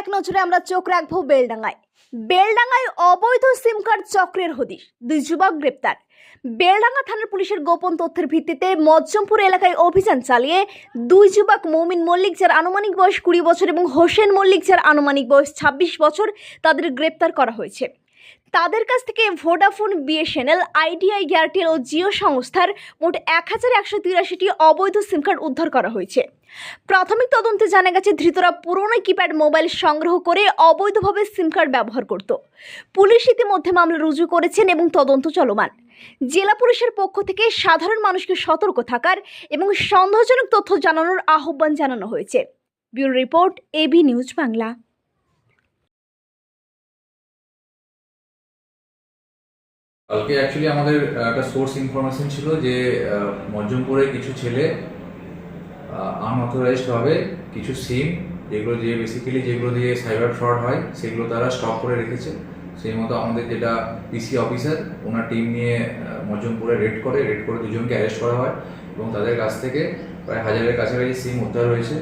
এক নজরে আমরা চোখ রাখব বেলডাঙ্গায়। বেলডাঙ্গায় অবৈধ সিম কার্ড চক্রের হদিশ, দুই যুবক গ্রেপ্তার। বেলডাঙ্গা থানার পুলিশের গোপন তথ্যের ভিত্তিতে মজ্জমপুর এলাকায় অভিযান চালিয়ে দুই যুবক মৌমিন মল্লিক, যার আনুমানিক বয়স কুড়ি বছর, এবং হোসেন মল্লিক, যার আনুমানিক বয়স ছাব্বিশ বছর, তাদের গ্রেপ্তার করা হয়েছে। তাদের কাছ থেকে ভোডাফোন বিএসএনএল আইডিআই এয়ারটেল ও জিও সংস্থার মোট এক হাজার একশো তিরাশিটি অবৈধ সিম কার্ড উদ্ধার করা হয়েছে। প্রাথমিক তদন্তে জানা গেছে, ধৃতরা পুরনো কিপ্যাড মোবাইল সংগ্রহ করে অবৈধভাবে সিম কার্ড ব্যবহার করত। পুলিশ ইতিমধ্যে মামলা রুজু করেছেন এবং তদন্ত চলমান। জেলা পুলিশের পক্ষ থেকে সাধারণ মানুষকে সতর্ক থাকার এবং সন্দেহজনক তথ্য জানানোর আহ্বান জানানো হয়েছে। Bureau report AB news Bangla. কালকে অ্যাকচুয়ালি আমাদের একটা সোর্স ইনফরমেশন ছিল যে মজ্জমপুরে কিছু ছেলে আনঅথরাইজড ভাবে কিছু সিম যেগুলো দিয়ে বেসিক্যালি যেগুলো দিয়ে সাইবার ফ্রড হয়, সেগুলো তারা স্টক করে রেখেছে। সেই মতো আমাদের যেটা পিসি অফিসার ওনার টিম নিয়ে মজ্জমপুরে রেড করে রেড করে দুজনকে অ্যারেস্ট করা হয় এবং তাদের কাছ থেকে প্রায় হাজারের কাছাকাছি সিম উদ্ধার হয়েছে।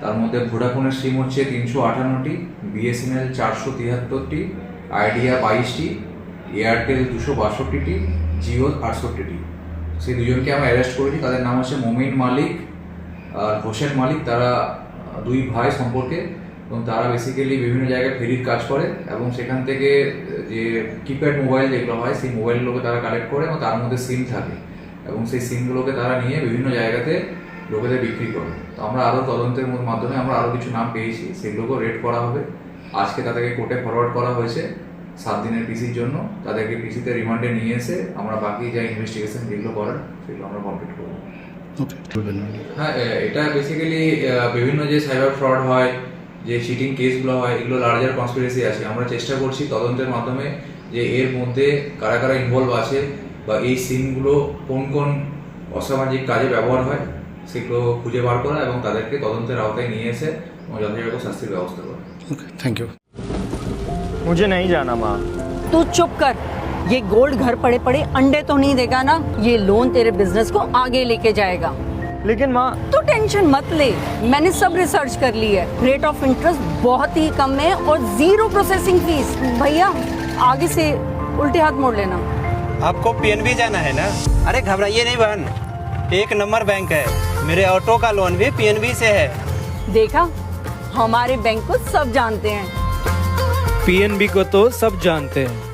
তার মধ্যে ভোডাফোনের সিম হচ্ছে তিনশো আটান্নটি বিএসএনএল চারশো তিয়াত্তরটি আইডিয়া বাইশটি এয়ারটেল দুশো বাষট্টিটি জিও আটষট্টিটি। সেই দুজনকে আমরা অ্যারেস্ট করেছি। তাদের নাম হচ্ছে মোমিন মালিক আর হোসেন মালিক। তারা দুই ভাই সম্পর্কে এবং তারা বেসিক্যালি বিভিন্ন জায়গায় ফেরির কাজ করে এবং সেখান থেকে যে কিপ্যাড মোবাইল যেগুলো হয়, সেই মোবাইলগুলোকে তারা কালেক্ট করে এবং তার মধ্যে সিম থাকে এবং সেই সিমগুলোকে তারা নিয়ে বিভিন্ন জায়গাতে লোকেদের বিক্রি করে। তো আমরা আরও তদন্তের মধ্যে- মাধ্যমে আমরা আরও কিছু নাম পেয়েছি। সেগুলোকেও রেড করা হবে। আজকে তাদেরকে কোর্টে ফরওয়ার্ড করা হয়েছে। সাত দিনের পিসির জন্য তাদেরকে পিসিতে রিমান্ডে নিয়ে এসে আমরা বাকি যা ইনভেস্টিগেশন যেগুলো করার সেগুলো আমরা কমপ্লিট করব। হ্যাঁ এটা বেসিক্যালি বিভিন্ন যে সাইবার ফ্রড হয় যে চিটিং কেসগুলো হয় এগুলো লার্জার কনস্পিরেসি আছে। আমরা চেষ্টা করছি তদন্তের মাধ্যমে যে এর মধ্যে কারা কারা ইনভলভ আছে বা এই সিমগুলো কোন কোন অসামাজিক কাজে ব্যবহার হয় সেগুলো খুঁজে বার করা এবং তাদেরকে তদন্তের আওতায় নিয়ে এসে যথাযথ শাস্তির ব্যবস্থা করা। ওকে থ্যাংক ইউ मुझे नहीं जाना माँ। तू चुप कर। ये गोल्ड घर पड़े पड़े अंडे तो नहीं देगा ना ये लोन तेरे बिज़नेस को आगे लेके जाएगा। लेकिन माँ। तू टेंशन मत ले। मैंने सब रिसर्च कर ली है। रेट ऑफ़ इंटरेस्ट बहुत ही कम है और ज़ीरो प्रोसेसिंग फ़ीस भैया आगे से उल्टे हाथ मोड़ लेना। आपको पीएनबी जाना है ना? अरे घबराइए नहीं बहन। एक नंबर बैंक है। मेरे ऑटो का लोन भी पीएनबी से है। देखा? हमारे बैंक को सब जानते हैं। पीएनबी को तो सब जानते हैं।